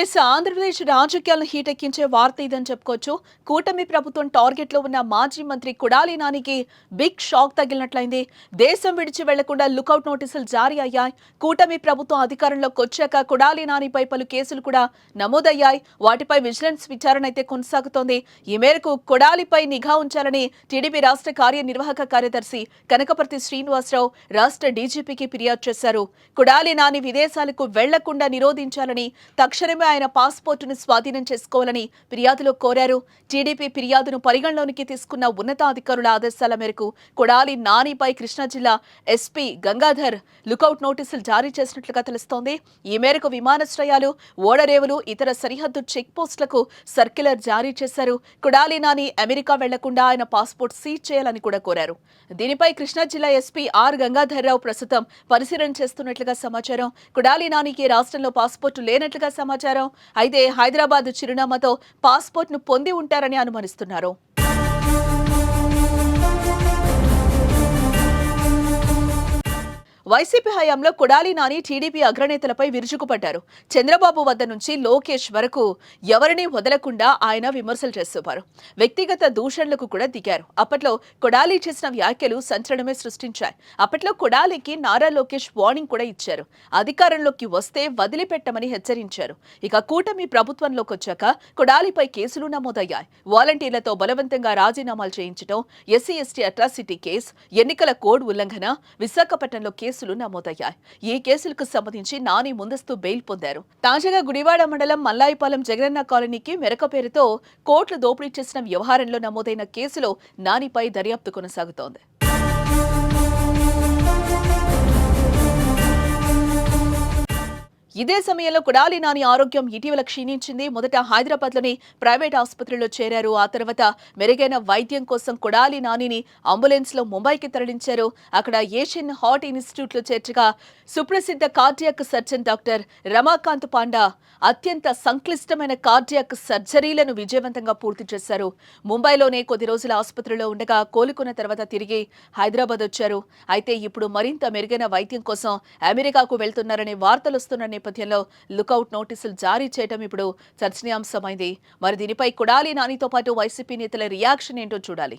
Yes Andhra Pradesh రాజకీయాలను హీటెక్కించే వార్త ఇదని చెప్పుకోవచ్చు. కూటమి ప్రభుత్వం టార్గెట్లో ఉన్న మాజీ మంత్రి కుడాలి నానికి బిగ్ షాక్ తగిలినట్లయింది. దేశం విడిచి వెళ్ళకుండా లుకౌట్ నోటీసులు జారీ అయ్యాయి. కూటమి ప్రభుత్వం అధికారంలోకి వచ్చాక కుడాలి నానిపై పలు కేసులు కూడా నమోదయ్యాయి. వాటిపై విజిలెన్స్ విచారణ అయితే కొనసాగుతోంది. ఈ మేరకు కుడాలిపై నిఘా ఉంచాలని టీడీపీ రాష్ట్ర కార్యనిర్వాహక కార్యదర్శి కనకపర్తి శ్రీనివాసరావు రాష్ట్ర డీజీపీకి ఫిర్యాదు చేశారు. కుడాలి నాని విదేశాలకు వెళ్ళకుండా నిరోధించాలని తక్షణమే ఆయన పాస్పోర్టును స్వాధీనం చేసుకోవాలని ఫిర్యాదులో కోరారు. టీడీపీ ఫిర్యాదును పరిగణలోనికి తీసుకున్న ఉన్నతాధికారుల ఆదేశాల మేరకు కొడాలి నానిపై కృష్ణా జిల్లా ఎస్పీ గంగాధర్ లుకౌట్ నోటీసులు జారీ చేసినట్లుగా తెలుస్తోంది. ఈ మేరకు విమానాశ్రయాలు ఓడరేవులు ఇతర సరిహద్దు చెక్ పోస్టులకు సర్క్యులర్ జారీ చేశారు. కొడాలి నాని అమెరికా వెళ్ళకుండా ఆయన పాస్పోర్ట్ సీజ్ చేయాలని కూడా కోరారు. దీనిపై కృష్ణా జిల్లా ఎస్పీ ఆర్ గంగాధర్ రావు ప్రస్తుతం పరిశీలన చేస్తున్నట్లుగా సమాచారం. కుడాలి నానికి రాష్ట్రంలో పాస్పోర్టు లేనట్లుగా సమాచారం. అయితే హైదరాబాద్ చిరునామాతో పాస్పోర్ట్ను పొంది ఉంటారని అనుమానిస్తున్నారు. వైసీపీ హయాంలో కొడాలి నాని టీడీపీ అగ్రనేతలపై విరుచుకుపడ్డారు. చంద్రబాబు వద్ద నుంచి లోకేష్ వరకు ఎవరిని వదలకుండా ఆయన విమర్శలు చేస్తున్నారు. వ్యక్తిగత దూషణలకు కూడా దిగారు. అప్పట్లో కొడాలి చేసిన వ్యాఖ్యలు సంచలనమే సృష్టించాయి. అప్పట్లో కొడాలికి నారా లోకేష్ వార్నింగ్ కూడా ఇచ్చారు. అధికారంలోకి వస్తే వదిలిపెట్టమని హెచ్చరించారు. ఇక కూటమి ప్రభుత్వంలోకి వచ్చాక కొడాలిపై కేసులు నమోదయ్యాయి. వాలంటీర్లతో బలవంతంగా రాజీనామాలు చేయించడం ఎస్సీ ఎస్టీ అట్రాసిటీ కేసు ఎన్నికల కోడ్ ఉల్లంఘన విశాఖపట్నంలో కేసులు నమోదయ్యాయి. ఈ కేసులకు సంబంధించి నాని ముందస్తు బెయిల్ పొందారు. తాజాగా గుడివాడ మండలం మల్లాయిపాలెం జగనన్న కాలనీకి మెరక పేరుతో కోట్లు దోపిడీ చేసిన వ్యవహారంలో నమోదైన కేసులో నానిపై దర్యాప్తు కొనసాగుతోంది. ఇదే సమయంలో కుడాలి నాని ఆరోగ్యం ఇటీవల క్షీణించింది. మొదట హైదరాబాద్లోని ప్రైవేట్ ఆసుపత్రిలో చేరారు. ఆ తర్వాత మెరుగైన వైద్యం కోసం కుడాలి నానిని అంబులెన్స్లో ముంబైకి తరలించారు. అక్కడ ఏషియన్ హార్ట్ ఇన్స్టిట్యూట్లో చేర్చగా సుప్రసిద్ధ cardiac surgeon doctor Ramakant Panda అత్యంత సంక్లిష్టమైన కార్డియాక్ సర్జరీలను విజయవంతంగా పూర్తి చేశారు. ముంబైలోనే కొద్ది రోజుల ఆసుపత్రిలో ఉండగా కోలుకున్న తర్వాత తిరిగి హైదరాబాద్ వచ్చారు. అయితే ఇప్పుడు మరింత మెరుగైన వైద్యం కోసం అమెరికాకు వెళ్తున్నారనే వార్తలు వస్తున్న నేపథ్యంలో లుకౌట్ నోటీసులు జారీ చేయడం ఇప్పుడు చర్చనీయాంశమైంది. మరి దీనిపై కుడాలి నానితో పాటు వైసీపీ నేతల రియాక్షన్ ఏంటో చూడాలి.